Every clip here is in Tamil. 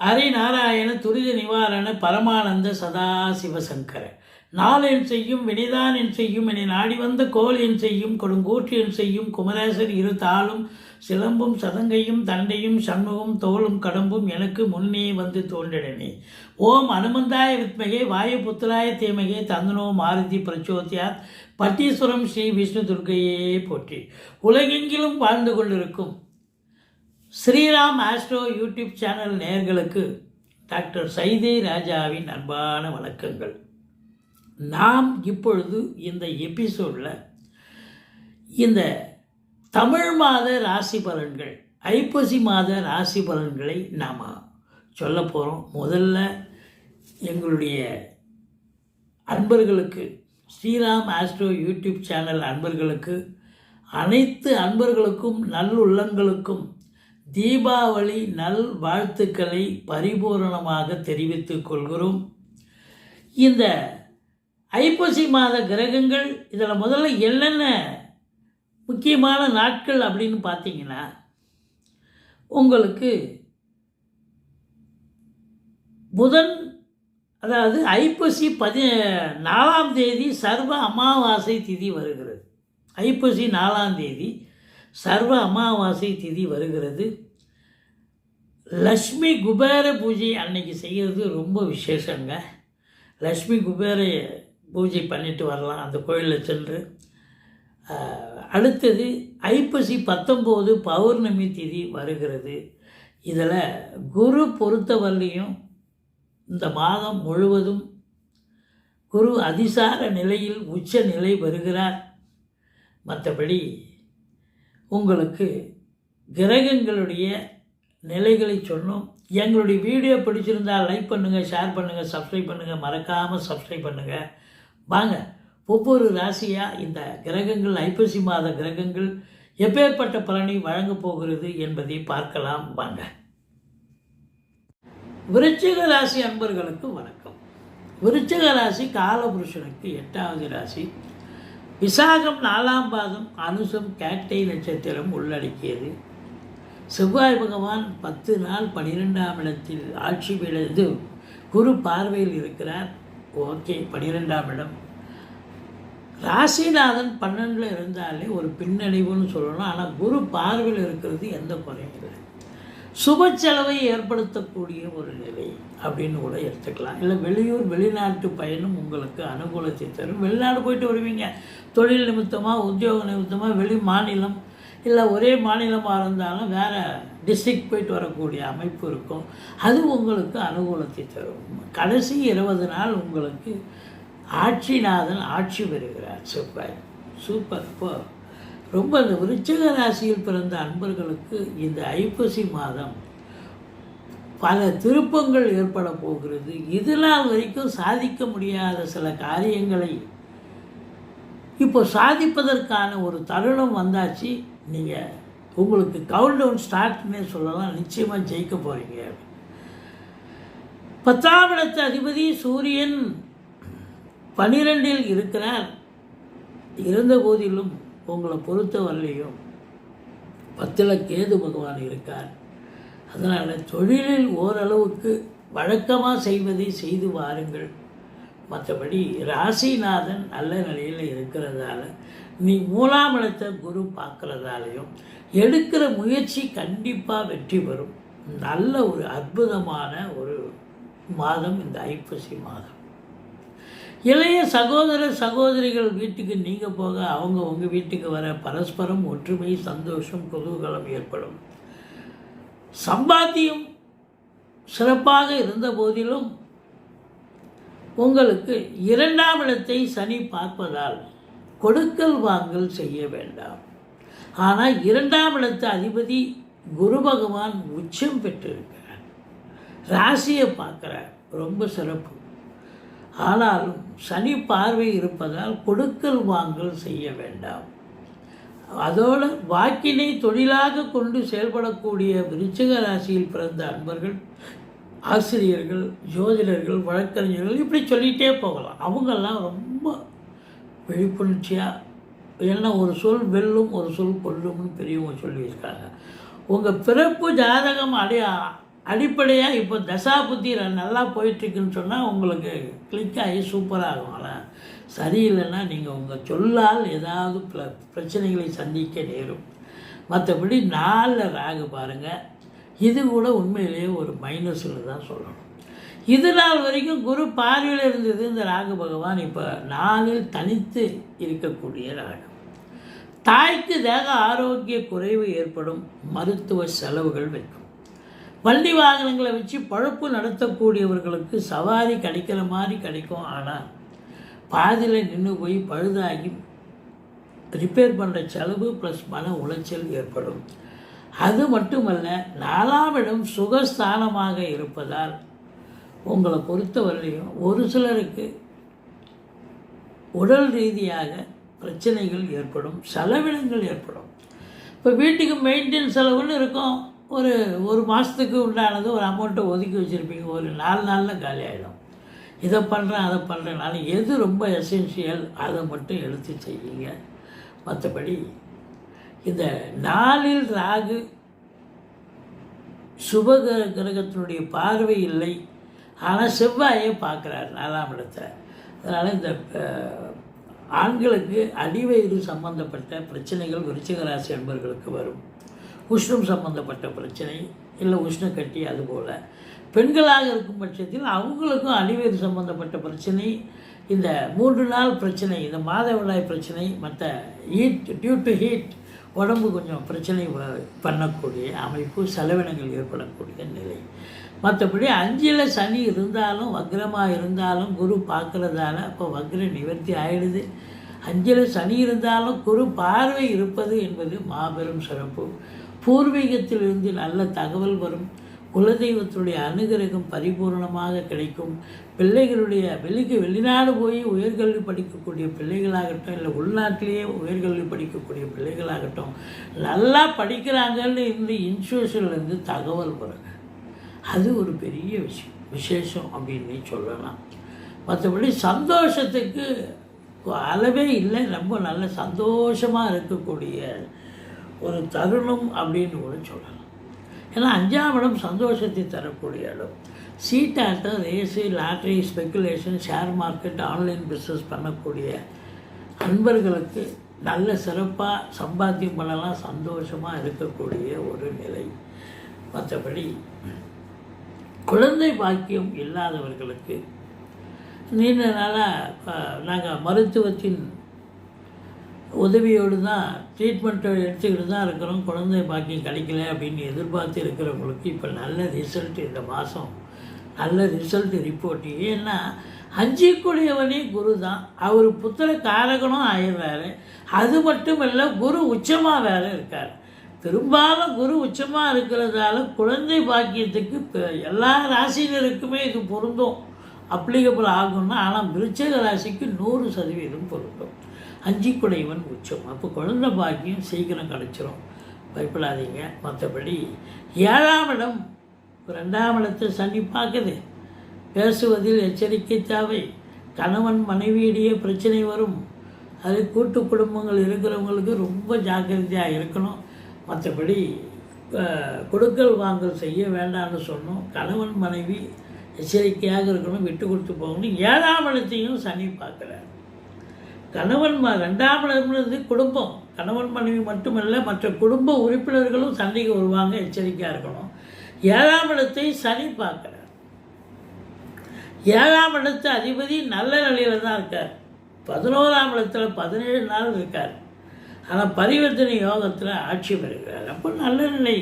ஹரிநாராயண துரித நிவாரண பரமானந்த சதாசிவசங்கர. நாளென் செய்யும் வினைதான் என் செய்யும் என நாடி வந்த கோல் என் செய்யும் கொடுங்கூற்று என் செய்யும் குமரேசர் இரு தாளும் சிலம்பும் சதங்கையும் தண்டையும் சண்முகம் தோளும் கடம்பும் எனக்கு முன்னே வந்து தோன்றினே ஓம் அனுமந்தாய வித்மகே வாயுபுத்திராய தீமகே தந்தனோ மாருதி பிரச்சோத்தியார் பட்டீஸ்வரம் ஸ்ரீ விஷ்ணு துர்கையே போற்றி. உலகெங்கிலும் வாழ்ந்து கொண்டிருக்கும் ஸ்ரீராம் ஆஸ்ட்ரோ யூடியூப் சேனல் நேயர்களுக்கு டாக்டர் சைதே ராஜாவின் அன்பான வணக்கங்கள். நாம் இப்பொழுது இந்த எபிசோடில் இந்த தமிழ் மாத ராசி பலன்கள் ஐப்பசி மாத ராசி பலன்களை நாம் சொல்ல போகிறோம் முதல்ல எங்களுடைய அன்பர்களுக்கு ஸ்ரீராம் ஆஸ்ட்ரோ யூடியூப் சேனல் அன்பர்களுக்கு அனைத்து அன்பர்களுக்கும் நல்லுள்ளங்களுக்கும் தீபாவளி நல் வாழ்த்துக்களை பரிபூரணமாக தெரிவித்துக் கொள்கிறோம். இந்த ஐப்பசி மாத கிரகங்கள் இதில் முதல்ல என்னென்ன முக்கியமான நாட்கள் அப்படின்னு பார்த்தீங்கன்னா உங்களுக்கு புதன் அதாவது ஐப்பசி பதி நாலாம் தேதி சர்வ அமாவாசை திதி வருகிறது. ஐப்பசி நாலாம் தேதி சர்வ அமாவாசை திதி வருகிறது. லக்ஷ்மி குபேர பூஜை அன்னைக்கு செய்கிறது ரொம்ப விசேஷங்க. லக்ஷ்மி குபேர பூஜை பண்ணிட்டு வரலாம் அந்த கோயிலில் சென்று. அடுத்தது ஐப்பசி பத்தொம்போது பௌர்ணமி திதி வருகிறது. இதில் குரு பொறுத்தவரையிலையும் இந்த மாதம் முழுவதும் குரு அதிசார நிலையில் உச்ச நிலை வருகிறார். மற்றபடி உங்களுக்கு கிரகங்களுடைய நிலைகளை சொன்னோம் எங்களுடைய வீடியோ பிடிச்சிருந்தால் லைக் பண்ணுங்கள் ஷேர் பண்ணுங்கள் சப்ஸ்கிரைப் பண்ணுங்கள் மறக்காமல் சப்ஸ்கிரைப் பண்ணுங்கள் வாங்க ஒவ்வொரு ராசியாக இந்த கிரகங்கள் ஐப்பசி மாத கிரகங்கள் எப்பேற்பட்ட பலனை வழங்கப் போகிறது என்பதை பார்க்கலாம். வாங்க. விருச்சிக ராசி அன்பர்களுக்கு வணக்கம். விருச்சிக ராசி காலபுருஷனுக்கு எட்டாவது ராசி. விசாகம் நாலாம் பாதம் அனுசம் கேட்டை நட்சத்திரம் உள்ளடக்கியது. செவ்வாய் பகவான் பத்து நாள் பனிரெண்டாம் இடத்தில் ஆட்சி விழுந்து குரு பார்வையில் இருக்கிறார். ஓகே பனிரெண்டாம் இடம். ராசிநாதன் பன்னெண்டில் இருந்தாலே ஒரு பின்னடைவுன்னு சொல்லணும். ஆனால் குரு பார்வையில் இருக்கிறது எந்த குறையும் இல்லை. சுப செலவை ஏற்படுத்தக்கூடிய ஒரு நிலை அப்படின்னு கூட எடுத்துக்கலாம். இல்லை வெளியூர் வெளிநாட்டு பயணம் உங்களுக்கு அனுகூலத்தை தரும். வெளிநாடு போயிட்டு வருவீங்க. தொழில் நிமித்தமாக உத்தியோக நிமித்தமாக வெளி மாநிலம் இல்லை ஒரே மாநிலமாக இருந்தாலும் வேறு டிஸ்ட்ரிக்ட் போயிட்டு வரக்கூடிய அமைப்பு இருக்கும். அது உங்களுக்கு அனுகூலத்தை தரும். கடைசி இருபது நாள் உங்களுக்கு ஆட்சிநாதன் ஆட்சி பெறுகிறார். செவ்வாய் சூப்பர். இப்போ ரொம்ப இந்த விருச்சக ராசியில் பிறந்த அன்பர்களுக்கு இந்த ஐப்பசி மாதம் பல திருப்பங்கள் ஏற்பட போகிறது. இதனால் வரைக்கும் சாதிக்க முடியாத சில காரியங்களை இப்போ சாதிப்பதற்கான ஒரு தருணம் வந்தாச்சு. நீங்கள் உங்களுக்கு கவுண்ட் டவுன் ஸ்டார்ட்னே சொல்லலாம். நிச்சயமாக ஜெயிக்க போகிறீங்க பத்தாம் இடத்து அதிபதி சூரியன் பனிரெண்டில் இருக்கிறார். இருந்த போதிலும் உங்களை பொறுத்தவரையிலையும் பத்தில் கேது பகவான் இருக்கார். அதனால் தொழிலில் ஓரளவுக்கு வழக்கமாக செய்வதை செய்து வாருங்கள். மற்றபடி ராசிநாதன் நல்ல நிலையில் இருக்கிறதால நீ மூலாம் இடத்தை குரு பார்க்குறதாலையும் எடுக்கிற முயற்சி கண்டிப்பாக வெற்றி பெறும். நல்ல ஒரு அற்புதமான ஒரு மாதம் இந்த ஐப்பசி மாதம். இளைய சகோதர சகோதரிகள் வீட்டுக்கு நீங்கள் போக அவங்க உங்கள் வீட்டுக்கு வர பரஸ்பரம் ஒற்றுமை சந்தோஷம் குதூகலம் ஏற்படும். சம்பாத்தியம் சிறப்பாக இருந்த போதிலும் உங்களுக்கு இரண்டாம் இடத்தை சனி பார்ப்பதால் கொடுக்கல் வாங்கல் செய்ய வேண்டாம். ஆனால் இரண்டாம் இடத்து அதிபதி குரு பகவான் உச்சம் பெற்றிருக்கிறார். ராசியை பார்க்குறார். ரொம்ப சிறப்பு. ஆனாலும் சனி பார்வை இருப்பதால் கொடுக்கல் வாங்கல் செய்ய வேண்டாம். அதோடு வாக்கினை தொழிலாக கொண்டு செயல்படக்கூடிய விருச்சிக ராசியில் பிறந்த அன்பர்கள் ஆசிரியர்கள் ஜோதிடர்கள் வழக்கறிஞர்கள் இப்படி சொல்லிகிட்டே போகலாம். அவங்கெல்லாம் ரொம்ப விழிப்புணர்ச்சியாக என்ன ஒரு சொல் வெல்லும் ஒரு சொல் கொல்லும்னு பெரியவங்க சொல்லியிருக்காங்க. உங்கள் பிறப்பு ஜாதகம் அடையா அடிப்படையாக இப்போ தசா புத்தி நல்லா போயிட்டுருக்குன்னு சொன்னால் உங்களுக்கு கிளிக் ஆகி சூப்பராகும் சரியில்லைன்னா நீங்கள் உங்கள் சொல்லால் ஏதாவது பிர பிரச்சனைகளை சந்திக்க நேரும். மற்றபடி நாலில் ராகு பாருங்கள் இது கூட உண்மையிலேயே ஒரு மைனஸில் தான் சொல்லணும். இது நாள் வரைக்கும் குரு பார்வையில் இருந்தது இந்த ராகு பகவான் இப்போ நாளில் தனித்து இருக்கக்கூடிய ராகு. தாய்க்கு தேக ஆரோக்கிய குறைவு ஏற்படும். மருத்துவ செலவுகள் வைக்கும். வண்டி வாகனங்களை வச்சு பழப்பு நடத்தக்கூடியவர்களுக்கு சவாரி கிடைக்கிற மாதிரி கிடைக்கும். ஆனால் பாதியில் நின்று போய் பழுதாகி ரிப்பேர் பண்ணுற செலவு ப்ளஸ் மன உளைச்சல் ஏற்படும். அது மட்டுமல்ல நாலாம் இடம் சுகஸ்தானமாக இருப்பதால் உங்களை பொறுத்தவரையும் ஒரு சிலருக்கு உடல் ரீதியாக பிரச்சனைகள் ஏற்படும் செலவினங்கள் ஏற்படும். இப்போ வீட்டுக்கு மெயின்டெயின் செலவுன்னு இருக்கும். ஒரு ஒரு மாதத்துக்கு உண்டானது ஒரு அமௌண்ட்டை ஒதுக்கி வச்சுருப்பீங்க. ஒரு நாலு நாளில் காலி ஆகிடும் இதை பண்ணுறேன் அதை பண்ணுறேனால எது ரொம்ப எசென்ஷியல் அதை மட்டும் எடுத்து செய்யுங்க மற்றபடி இந்த நாளில் ராகு சுப கிர- கிரகத்தினுடைய பார்வை இல்லை. ஆனால் செவ்வாயை பார்க்குறார் நாலாம் இடத்தை அதனால் இந்த ஆண்களுக்கு அடிவயிறு சம்பந்தப்பட்ட பிரச்சனைகள் விருச்சிகராசி என்பவர்களுக்கு வரும். உஷ்ணம் சம்பந்தப்பட்ட பிரச்சனை இல்லை உஷ்ணக்கட்டி அதுபோல் பெண்களாக இருக்கும் பட்சத்தில் அவங்களுக்கும் அடிவயிறு சம்பந்தப்பட்ட பிரச்சனை இந்த மூன்று நாள் பிரச்சனை இந்த மாதவிடாய் பிரச்சனை மற்ற ஹீட் டியூ டு ஹீட் உடம்பு கொஞ்சம் பிரச்சனை பண்ணக்கூடிய அமைப்பு செலவினங்கள் ஏற்படக்கூடிய நிலை. மற்றபடி அஞ்சில் சனி இருந்தாலும் வக்ரமாக இருந்தாலும் குரு பார்க்குறதால அப்போ வக்ர நிவர்த்தி ஆகிடுது அஞ்சில் சனி இருந்தாலும் குரு பார்வை இருப்பது என்பது மாபெரும் சிறப்பு. பூர்வீகத்திலிருந்து நல்ல தகவல் வரும். குலதெய்வத்துடைய அனுகிரகம் பரிபூர்ணமாக கிடைக்கும். பிள்ளைகளுடைய வெளிக்கு வெளிநாடு போய் உயர்கல்வி படிக்கக்கூடிய பிள்ளைகளாகட்டும் இல்லை உள்நாட்டிலேயே உயர்கல்வி படிக்கக்கூடிய பிள்ளைகளாகட்டும் நல்லா படிக்கிறாங்கன்னு இந்த இன்ஸ்டியூஷன்லேருந்து தகவல் வருங்க. அது ஒரு பெரிய விஷயம் விசேஷம் அப்படின்னு சொல்லலாம். மற்றபடி சந்தோஷத்துக்கு அளவே இல்லை. ரொம்ப நல்ல சந்தோஷமாக இருக்கக்கூடிய ஒரு தருணம் அப்படின்னு கூட சொல்லலாம். ஏன்னா அஞ்சாம் இடம் சந்தோஷத்தை தரக்கூடிய இடம். சீட்டாட்டம் race lottery speculation share market online business பண்ணக்கூடிய அன்பர்களுக்கு நல்ல சிறப்பாக சம்பாத்தியம் பண்ணலாம் சந்தோஷமாக இருக்கக்கூடிய ஒரு நிலை. மற்றபடி குழந்தை பாக்கியம் இல்லாதவர்களுக்கு நீண்ட நாளாக நாங்கள் மருத்துவத்தின் உதவியோடு தான் ட்ரீட்மெண்ட்டை எடுத்துக்கிட்டு தான் இருக்கிறோம். குழந்தை பாக்கியம் கிடைக்கல அப்படின்னு எதிர்பார்த்து இருக்கிறவங்களுக்கு இப்போ நல்ல ரிசல்ட் இந்த மாதம் நல்ல ரிசல்ட் ரிப்போர்ட் ஏன்னா அஞ்சிக்குடையவனே குரு தான். அவர் புத்திர காரகனும் ஆயிடுறாரு. அது மட்டும் இல்லை குரு உச்சமாக வேறு இருக்கார். பெரும்பாலும் குரு உச்சமாக இருக்கிறதால குழந்தை பாக்கியத்துக்கு எல்லா ராசினருக்குமே இது பொருந்தும். அப்ளிகபிள் ஆகும்னா ஆனால் விருச்சக ராசிக்கு நூறு சதவீதம் பொருந்தும். அஞ்சிக்குடையவன் உச்சம். அப்போ குழந்தை பாக்கியம் சீக்கிரம் கிடச்சிரும். பயப்படாதீங்க. மற்றபடி ஏழாம் இடம். ரெண்டாம் இடத்தை சனி பார்க்குது. பேசுவதில் எச்சரிக்கை தேவை. கணவன் மனைவியிடையே பிரச்சனை வரும். அது கூட்டு குடும்பங்கள் இருக்கிறவங்களுக்கு ரொம்ப ஜாக்கிரதையாக இருக்கணும். மற்றபடி கொடுக்கல் வாங்கல் செய்ய வேண்டாம்னு சொன்னோம். கணவன் மனைவி எச்சரிக்கையாக இருக்கணும். விட்டு கொடுத்து போகணும். ஏழாம் இடத்தையும் சனி பார்க்குறாரு. கணவன் ம ரெண்டாம் குடும்பம். கணவன் மனைவி மட்டுமல்ல மற்ற குடும்ப உறுப்பினர்களும் சண்டைக்கு வருவாங்க எச்சரிக்கையாக இருக்கணும். ஏழாம் இடத்தை சனி பார்க்குறார். ஏழாம் இடத்து அதிபதி நல்ல நிலையில் தான் இருக்கார். பதினோராம் இடத்துல பதினேழு நாள் இருக்கார். ஆனால் பரிவர்த்தனை யோகத்தில் ஆட்சி பெறுகிறார். அப்போ நல்ல நிலை.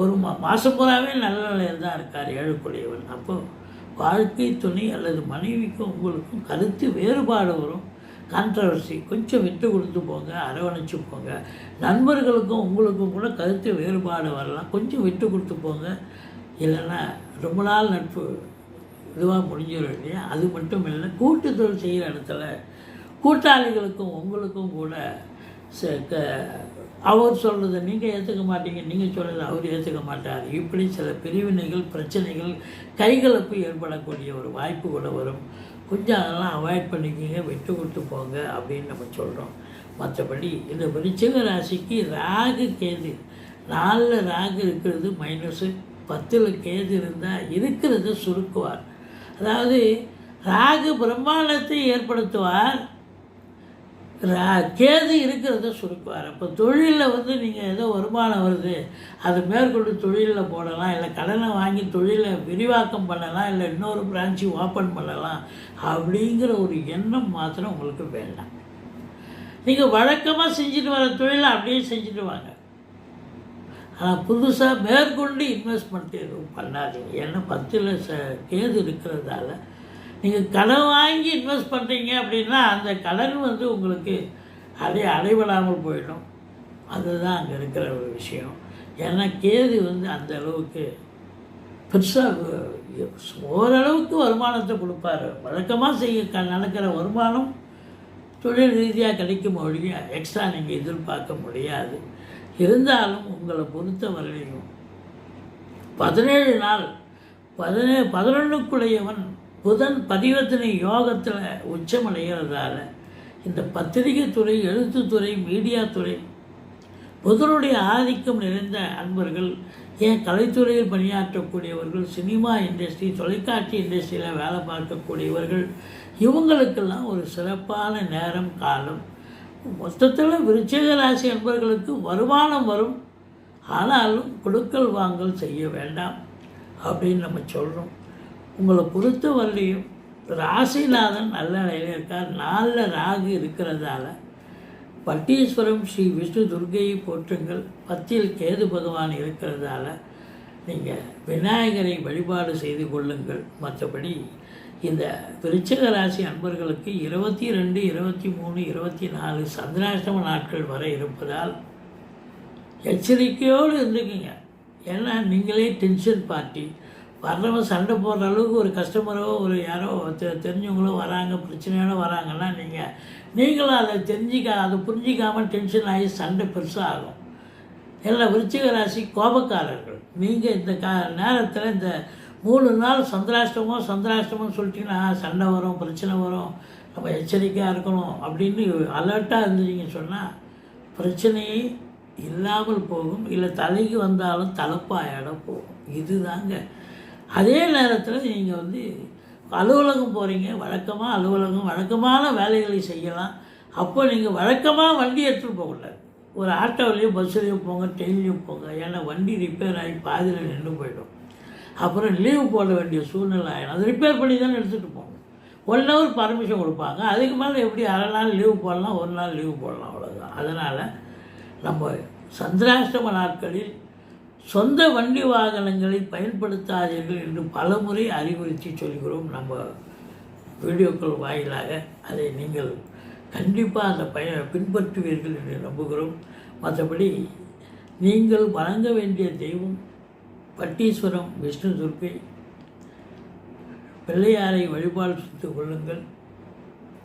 ஒரு மா மாதம் பூராவே நல்ல நிலையில் தான் இருக்கார் ஏழுக்குடையவன் அப்போ வாழ்க்கை துணை அல்லது மனைவிக்கும் உங்களுக்கும் கருத்து வேறுபாடு வரும். கான்ட்ரவர்சி கொஞ்சம் விட்டு கொடுத்து போங்க அரவணைச்சு போங்க. நண்பர்களுக்கும் உங்களுக்கும் கூட கருத்து வேறுபாடு வரலாம். கொஞ்சம் விட்டு கொடுத்து போங்க. இல்லைன்னா ரொம்ப நாள் நட்பு இதுவாக முடிஞ்சிடும் இல்லையா? அது மட்டும் இல்லை கூட்டுத்தொழில் செய்கிற இடத்துல கூட்டாளிகளுக்கும் உங்களுக்கும் கூட ச- க- அவர் சொல்கிறத நீங்கள் ஏற்றுக்க மாட்டீங்க நீங்கள் சொல்கிறத அவர் ஏற்றுக்க மாட்டார். இப்படி சில பிரிவினைகள் பிரச்சனைகள் கைகலப்பு ஏற்படக்கூடிய ஒரு வாய்ப்பு கூட வரும். கொஞ்சம் அதெல்லாம் அவாய்ட் பண்ணிக்கிங்க விட்டு கொடுத்து போங்க அப்படின்னு நம்ம சொல்கிறோம் மற்றபடி இந்த விருச்சிக ராசிக்கு ராகு கேது. நாலில் ராகு இருக்கிறது மைனஸு பத்தில் கேது இருந்தால் இருக்கிறத சுருக்குவார். அதாவது ராகு பிரம்மாண்டத்தை ஏற்படுத்துவார். கேது இருக்கிறத சுருக்குவார். அப்போ தொழிலில் வந்து நீங்கள் ஏதோ வருமானம் வருது அதை மேற்கொண்டு தொழிலில் போடலாம் இல்லை கடனை வாங்கி தொழிலை விரிவாக்கம் பண்ணலாம் இல்லை இன்னொரு பிரான்ச்சு ஓப்பன் பண்ணலாம் அப்படிங்கிற ஒரு எண்ணம் மாத்திரம் உங்களுக்கு வேண்டாம். நீங்கள் வழக்கமாக செஞ்சுட்டு வர தொழிலை அப்படியே செஞ்சுட்டு வாங்க. ஆனால் புதுசாக மேற்கொண்டு இன்வெஸ்ட்மெண்ட் எதுவும் பண்ணாதீங்க. ஏன்னா பத்தில் ச கேது இருக்கிறதால நீங்கள் கடன் வாங்கி இன்வெஸ்ட் பண்ணுறீங்க அப்படின்னா அந்த கடன் வந்து உங்களுக்கு அதே அடைபடாமல் போயிடும். அதுதான் அங்கே இருக்கிற ஒரு விஷயம். ஏன்னா கேது வந்து அந்த அளவுக்கு பெருசாக ஓரளவுக்கு வருமானத்தை கொடுப்பாரு. வழக்கமாக செய்ய க நடக்கிற வருமானம் தொழில் ரீதியாக கிடைக்கும் ஒழிய எக்ஸ்ட்ரா நீங்கள் எதிர்பார்க்க முடியாது. இருந்தாலும் உங்களை பொறுத்த வரையிலும் பதினேழு நாள் பதினே பதினொன்றுக்குடையவன் புதன் பரிவர்த்தனை யோகத்தில் உச்சமடைகிறதால இந்த பத்திரிகை துறை எழுத்துத்துறை மீடியா துறை புதனுடைய ஆதிக்கம் நிறைந்த அன்பர்கள் ஏன் கலைத்துறையில் பணியாற்றக்கூடியவர்கள் சினிமா இண்டஸ்ட்ரி தொலைக்காட்சி இண்டஸ்ட்ரியில் வேலை பார்க்கக்கூடியவர்கள் இவங்களுக்கெல்லாம் ஒரு சிறப்பான நேரம் காலம். மொத்தத்தில் விருச்சக ராசி அன்பர்களுக்கு வருமானம் வரும். ஆனாலும் கொடுக்கல் வாங்கல் செய்ய வேண்டாம் அப்படின்னு நம்ம சொல்கிறோம் உங்களை பொறுத்த வரலையும் ராசிநாதன் நல்ல நிலையில் இருக்கார். நாளில் ராகு இருக்கிறதால பட்டீஸ்வரம் ஸ்ரீ விஷ்ணு துர்கையை போற்றுங்கள். பத்தில் கேது பகவான் இருக்கிறதால நீங்கள் விநாயகரை வழிபாடு செய்து கொள்ளுங்கள். மற்றபடி இந்த விருச்சக ராசி அன்பர்களுக்கு இருபத்தி ரெண்டு இருபத்தி மூணு இருபத்தி நாலு சந்திராஷ்டம நாட்கள் வரை இருப்பதால் எச்சரிக்கையோடு இருந்துக்குங்க. ஏன்னா நீங்களே டென்ஷன் பார்ட்டி வர்றவன் சண்டை போடுற அளவுக்கு ஒரு கஸ்டமரோ ஒரு யாரோ தெ தெரிஞ்சவங்களோ வராங்க பிரச்சனையோட வராங்கன்னா நீங்கள் நீங்களும் அதை தெரிஞ்சிக்க அதை புரிஞ்சிக்காமல் டென்ஷன் ஆகி சண்டை பெருசாக ஆகும். எல்லாம் விருச்சிக ராசி கோபக்காரர்கள் நீங்கள் இந்த கா நேரத்தில் இந்த மூணு நாள் சந்திராஷ்டமோ சந்திராஷ்டமோ சொல்லிட்டீங்கன்னா சண்டை வரும் பிரச்சனை வரும் நம்ம எச்சரிக்கையாக இருக்கணும் அப்படின்னு அலர்ட்டாக இருந்துச்சிங்கன்னு சொன்னால் பிரச்சனையே இல்லாமல் போகும். இல்லை தலைக்கு வந்தாலும் தலைப்பாயிட போகும். இதுதாங்க அதே நேரத்தில் நீங்கள் வந்து அலுவலகம் போகிறீங்க வழக்கமாக அலுவலகம் வழக்கமான வேலைகளை செய்யலாம். அப்போ நீங்கள் வழக்கமாக வண்டி எடுத்துகிட்டு போகக்கூடாது. ஒரு ஆட்டோவிலையோ பஸ்ஸுலேயோ போங்க ட்ரெயின்லேயும் போங்க. ஏன்னா வண்டி ரிப்பேர் ஆகி பாதியில் நின்று போயிடும். அப்புறம் லீவு போட வேண்டிய சூழ்நிலை ஆகிடும் அது ரிப்பேர் பண்ணி தானே எடுத்துகிட்டு போகணும். ஒன் ஹவர் பர்மிஷன் கொடுப்பாங்க. அதுக்கு மேலே எப்படி அரை நாள் லீவு போடலாம் ஒரு நாள் லீவு போடலாம் அவ்வளோதான் அதனால் நம்ம சந்திராஷ்டம நாட்களில் சொந்த வண்டி வாகனங்களை பயன்படுத்தாதீர்கள் என்று பலமுறை அறிவுறுத்தி சொல்கிறோம். நம்ம வீடியோக்கள் வாயிலாக அதை நீங்கள் கண்டிப்பாக அந்த பய பின்பற்றுவீர்கள் என்று நம்புகிறோம். மற்றபடி நீங்கள் வணங்க வேண்டிய தெய்வம் பட்டீஸ்வரம் விஷ்ணு துர்க்கை பிள்ளையாரை வழிபாடு செய்து கொள்ளுங்கள்.